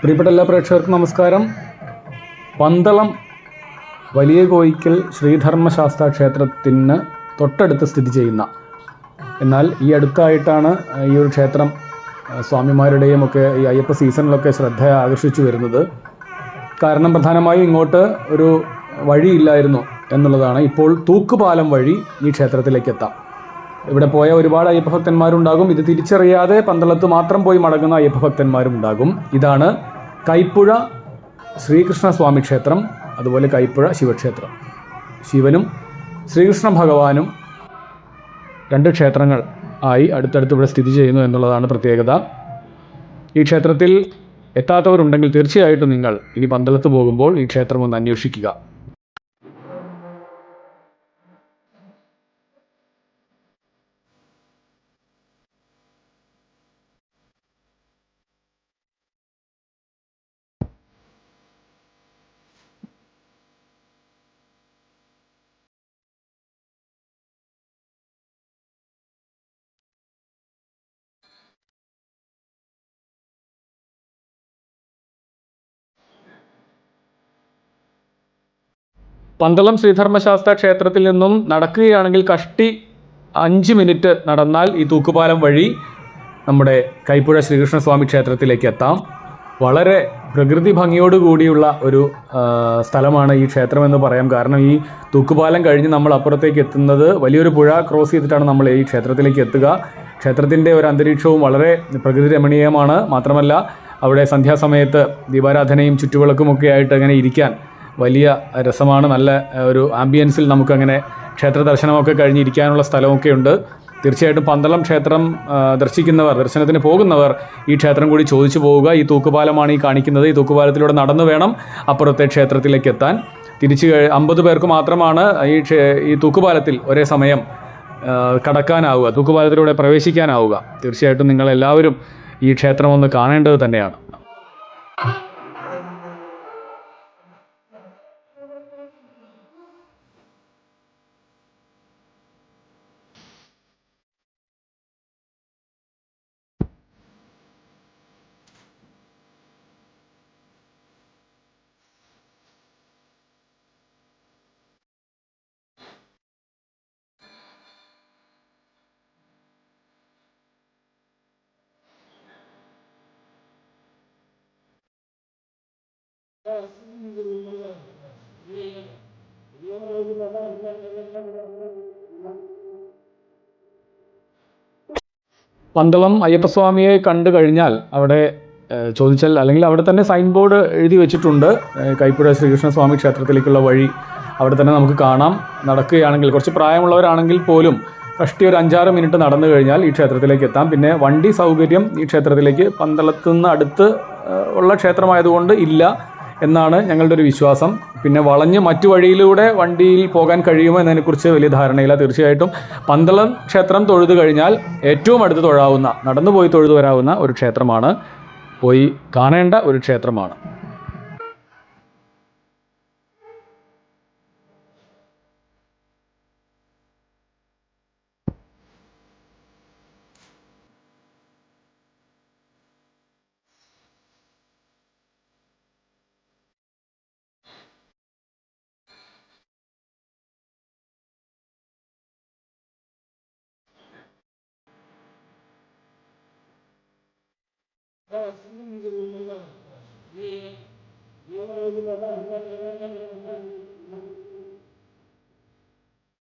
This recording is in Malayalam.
പ്രിയപ്പെട്ട എല്ലാ പ്രേക്ഷകർക്കും നമസ്കാരം. പന്തളം വലിയ കോയിക്കൽ ശ്രീധർമ്മശാസ്ത്ര ക്ഷേത്രത്തിന് തൊട്ടടുത്ത് സ്ഥിതി ചെയ്യുന്ന എന്നാൽ ഈ അടുത്തായിട്ടാണ് ഈ ഒരു ക്ഷേത്രം സ്വാമിമാരുടെയും ഒക്കെ ഈ അയ്യപ്പ സീസണിലൊക്കെ ശ്രദ്ധ ആകർഷിച്ചു വരുന്നത്. കാരണം പ്രധാനമായും ഇങ്ങോട്ട് ഒരു വഴിയില്ലായിരുന്നു എന്നുള്ളതാണ്. ഇപ്പോൾ തൂക്കുപാലം വഴി ഈ ക്ഷേത്രത്തിലേക്ക് എത്താം. ഇവിടെ പോയ ഒരുപാട് അയ്യപ്പ ഭക്തന്മാരുണ്ടാകും ഇത് തിരിച്ചറിയാതെ പന്തളത്ത് മാത്രം പോയി മടങ്ങുന്ന അയ്യപ്പ ഭക്തന്മാരുണ്ടാകും ഇതാണ് കൈപ്പുഴ ശ്രീകൃഷ്ണസ്വാമി ക്ഷേത്രം അതുപോലെ കൈപ്പുഴ ശിവക്ഷേത്രം. ശിവനും ശ്രീകൃഷ്ണ ഭഗവാനും രണ്ട് ക്ഷേത്രങ്ങൾ ആയി അടുത്തടുത്ത് ഇവിടെ സ്ഥിതി ചെയ്യുന്നു എന്നുള്ളതാണ് പ്രത്യേകത. ഈ ക്ഷേത്രത്തിൽ എത്താത്തവരുണ്ടെങ്കിൽ തീർച്ചയായിട്ടും നിങ്ങൾ ഇനി പന്തളത്ത് പോകുമ്പോൾ ഈ ക്ഷേത്രം ഒന്ന് അന്വേഷിക്കുക. പന്തളം ശ്രീധർമ്മശാസ്ത്ര ക്ഷേത്രത്തിൽ നിന്നും നടക്കുകയാണെങ്കിൽ കഷ്ടി അഞ്ച് മിനിറ്റ് നടന്നാൽ ഈ തൂക്കുപാലം വഴി നമ്മുടെ കൈപ്പുഴ ശ്രീകൃഷ്ണസ്വാമി ക്ഷേത്രത്തിലേക്ക് എത്താം. വളരെ പ്രകൃതി ഭംഗിയോട് കൂടിയുള്ള ഒരു സ്ഥലമാണ് ഈ ക്ഷേത്രം എന്ന് പറയാം. കാരണം ഈ തൂക്കുപാലം കഴിഞ്ഞ് നമ്മൾ അപ്പുറത്തേക്ക് എത്തുന്നത് വലിയൊരു പുഴ ക്രോസ് ചെയ്തിട്ടാണ് നമ്മൾ ഈ ക്ഷേത്രത്തിലേക്ക് എത്തുക. ക്ഷേത്രത്തിന്റെ ഒരു അന്തരീക്ഷവും വളരെ പ്രകൃതി രമണീയമാണ്. മാത്രമല്ല അവിടെ സന്ധ്യാസമയത്ത് ദീപാരാധനയും ചുറ്റുവിളക്കുമൊക്കെ ആയിട്ട് അങ്ങനെ ഇരിക്കാൻ വലിയ രസമാണ്. നല്ല ഒരു ആംബിയൻസിൽ നമുക്കങ്ങനെ ക്ഷേത്ര ദർശനമൊക്കെ കഴിഞ്ഞിരിക്കാനുള്ള സ്ഥലമൊക്കെ ഉണ്ട് തീർച്ചയായിട്ടും പന്തളം ക്ഷേത്രം ദർശിക്കുന്നവർ ദർശനത്തിന് പോകുന്നവർ ഈ ക്ഷേത്രം കൂടി ചോദിച്ചു പോവുക. ഈ തൂക്കുപാലമാണ് ഈ കാണിക്കുന്നത്. ഈ തൂക്കുപാലത്തിലൂടെ നടന്നു വേണം അപ്പുറത്തെ ക്ഷേത്രത്തിലേക്ക് എത്താൻ. തിരിച്ച് അമ്പത് പേർക്ക് മാത്രമാണ് ഈ ഈ തൂക്കുപാലത്തിൽ ഒരേ സമയം കടക്കാനാവുക തൂക്കുപാലത്തിലൂടെ പ്രവേശിക്കാനാവുക. തീർച്ചയായിട്ടും നിങ്ങളെല്ലാവരും ഈ ക്ഷേത്രം ഒന്ന് കാണേണ്ടത് തന്നെയാണ്. പന്തളം അയ്യപ്പസ്വാമിയെ കണ്ടു കഴിഞ്ഞാൽ അവിടെ ചോദിച്ചാൽ അല്ലെങ്കിൽ അവിടെ തന്നെ സൈൻ ബോർഡ് എഴുതി വെച്ചിട്ടുണ്ട്. കൈപ്പുഴ ശ്രീകൃഷ്ണസ്വാമി ക്ഷേത്രത്തിലേക്കുള്ള വഴി അവിടെ തന്നെ നമുക്ക് കാണാം. നടക്കുകയാണെങ്കിൽ കുറച്ച് പ്രായമുള്ളവരാണെങ്കിൽ പോലും കഷ്ടി ഒരു അഞ്ചാറ് മിനിറ്റ് നടന്നു കഴിഞ്ഞാൽ ഈ ക്ഷേത്രത്തിലേക്ക് എത്താം. പിന്നെ വണ്ടി സൗകര്യം ഈ ക്ഷേത്രത്തിലേക്ക് പന്തളത്തുനിന്ന് അടുത്ത് ഉള്ള ക്ഷേത്രമായതുകൊണ്ട് ഇല്ല. എന്നാണ് ഞങ്ങളുടെ ഒരു വിശ്വാസം. പിന്നെ വളഞ്ഞ് മറ്റു വഴിയിലൂടെ വണ്ടിയിൽ പോകാൻ കഴിയുമോ എന്നതിനെക്കുറിച്ച് വലിയ ധാരണയില്ല. തീർച്ചയായിട്ടും പന്തളം ക്ഷേത്രം തൊഴുതു കഴിഞ്ഞാൽ ഏറ്റവും അടുത്ത് തൊഴാവുന്ന നടന്നു പോയി തൊഴുതു വരാവുന്ന ഒരു ക്ഷേത്രമാണ്. പോയി കാണേണ്ട ഒരു ക്ഷേത്രമാണ്. both